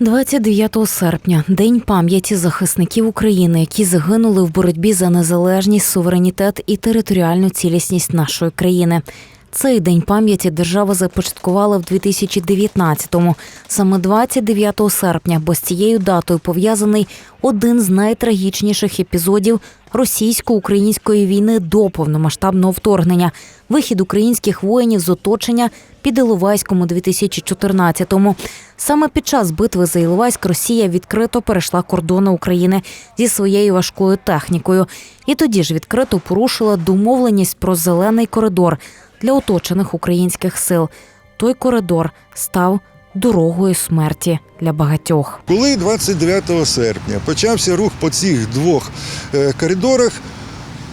29 серпня день пам'яті захисників України, які загинули в боротьбі за незалежність, суверенітет і територіальну цілісність нашої країни. Цей день пам'яті держава започаткувала в 2019-му, саме 29 серпня, бо з цією датою пов'язаний один з найтрагічніших епізодів російсько-української війни до повномасштабного вторгнення вихід українських воїнів з оточення під Іловайськом у 2014-му. Саме під час битви за Іловайськ Росія відкрито перейшла кордони України зі своєю важкою технікою, і тоді ж відкрито порушила домовленість про зелений коридор для оточених українських сил. Той коридор став дорогою смерті для багатьох. Коли 29 серпня почався рух по цих двох е, коридорах,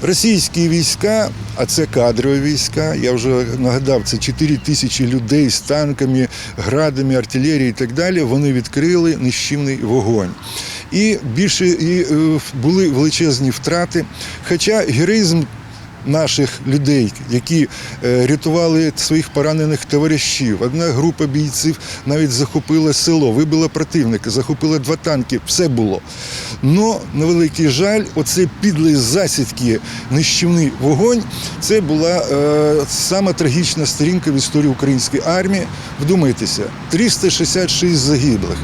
російські війська, а це кадрові війська, я вже нагадав, це 4 тисячі людей з танками, градами, артилерією і так далі, вони відкрили нищівний вогонь. І більше і, е, були величезні втрати. Хоча героїзм наших людей, які е, рятували своїх поранених товаришів. Одна група бійців навіть захопила село, вибила противника, захопила два танки, все було. Но, на великий жаль, оце підлий засідки, нищівний вогонь, це була е, сама трагічна сторінка в історії української армії. Вдумайтеся, 366 загиблих.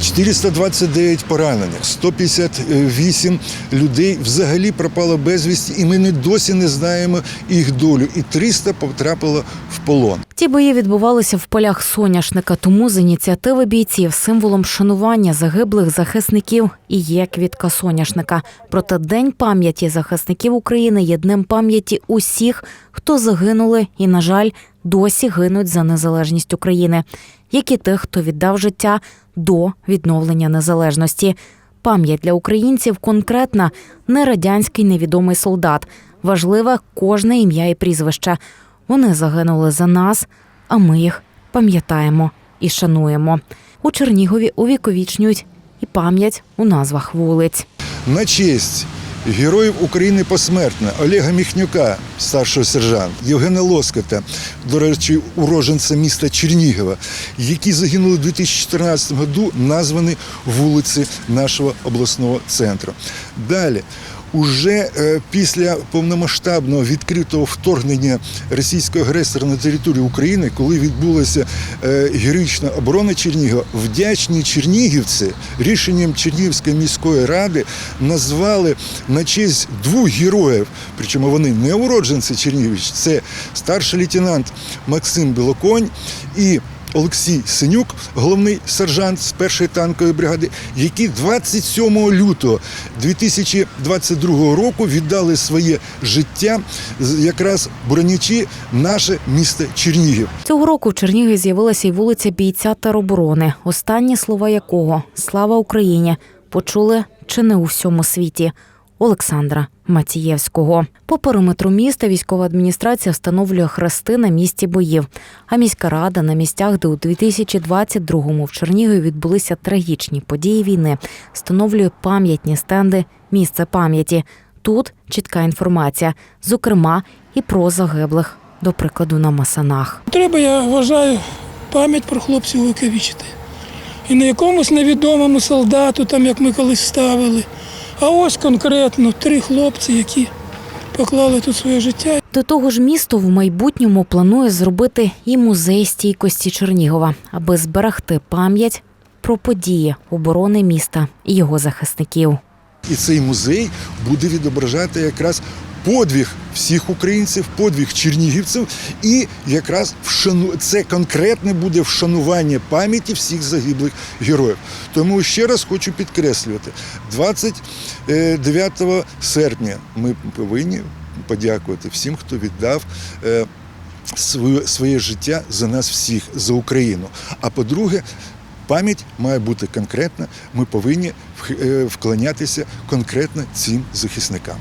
С- 429 поранених, 158 людей взагалі пропало безвісті, і ми не досі не знаємо їх долю. І 300 потрапило в полон. Ті бої відбувалися в полях соняшника, тому з ініціативи бійців символом шанування загиблих захисників і є квітка соняшника. Проте День пам'яті захисників України є днем пам'яті усіх, хто загинули і, на жаль, досі гинуть за незалежність України, як і тих, хто віддав життя до відновлення незалежності. Пам'ять для українців конкретна, не радянський невідомий солдат. Важливе кожне ім'я і прізвище. Вони загинули за нас, а ми їх пам'ятаємо і шануємо. У Чернігові увіковічнюють і пам'ять у назвах вулиць. На честь героїв України посмертно Олега Міхнюка, старшого сержанта, Євгена Лоскота, до речі, уроженця міста Чернігова, які загинули у 2014 році, названі вулиці нашого обласного центру. Далі. Уже е, після повномасштабного відкритого вторгнення російського агресора на територію України, коли відбулася е, героїчна оборона Чернігова, вдячні чернігівці рішенням Чернігівської міської ради назвали на честь двох героїв, причому вони не уродженці Чернігівщини, це старший лейтенант Максим Білоконь і Олексій Синюк, головний сержант з першої танкової бригади, які 27 лютого 2022 року віддали своє життя якраз боронячи наше місто Чернігів. Цього року в Чернігові з'явилася й вулиця бійця тероборони, останні слова якого Слава Україні почули чи не у всьому світі. Олександра Мацієвського по периметру міста військова адміністрація встановлює хрести на місці боїв. А міська рада на місцях, де у 2022-му в Чернігові відбулися трагічні події війни, встановлює пам'ятні стенди місце пам'яті. Тут чітка інформація, зокрема і про загиблих, до прикладу, на масанах. Треба, я вважаю, пам'ять про хлопців увековічити. І не якомусь невідомому солдату, там, як ми колись ставили, а ось конкретно три хлопці, які поклали тут своє життя. До того ж, місто в майбутньому планує зробити і музей стійкості Чернігова, аби зберегти пам'ять про події оборони міста і його захисників. І цей музей буде відображати якраз подвиг всіх українців, подвиг чернігівців, і якраз вшану... це конкретне буде вшанування пам'яті всіх загиблих героїв. Тому ще раз хочу підкреслювати: 29 серпня ми повинні подякувати всім, хто віддав. е, Своє, своє життя за нас всіх, за Україну. А по-друге, пам'ять має бути конкретна. Ми повинні е, вклонятися конкретно цим захисникам.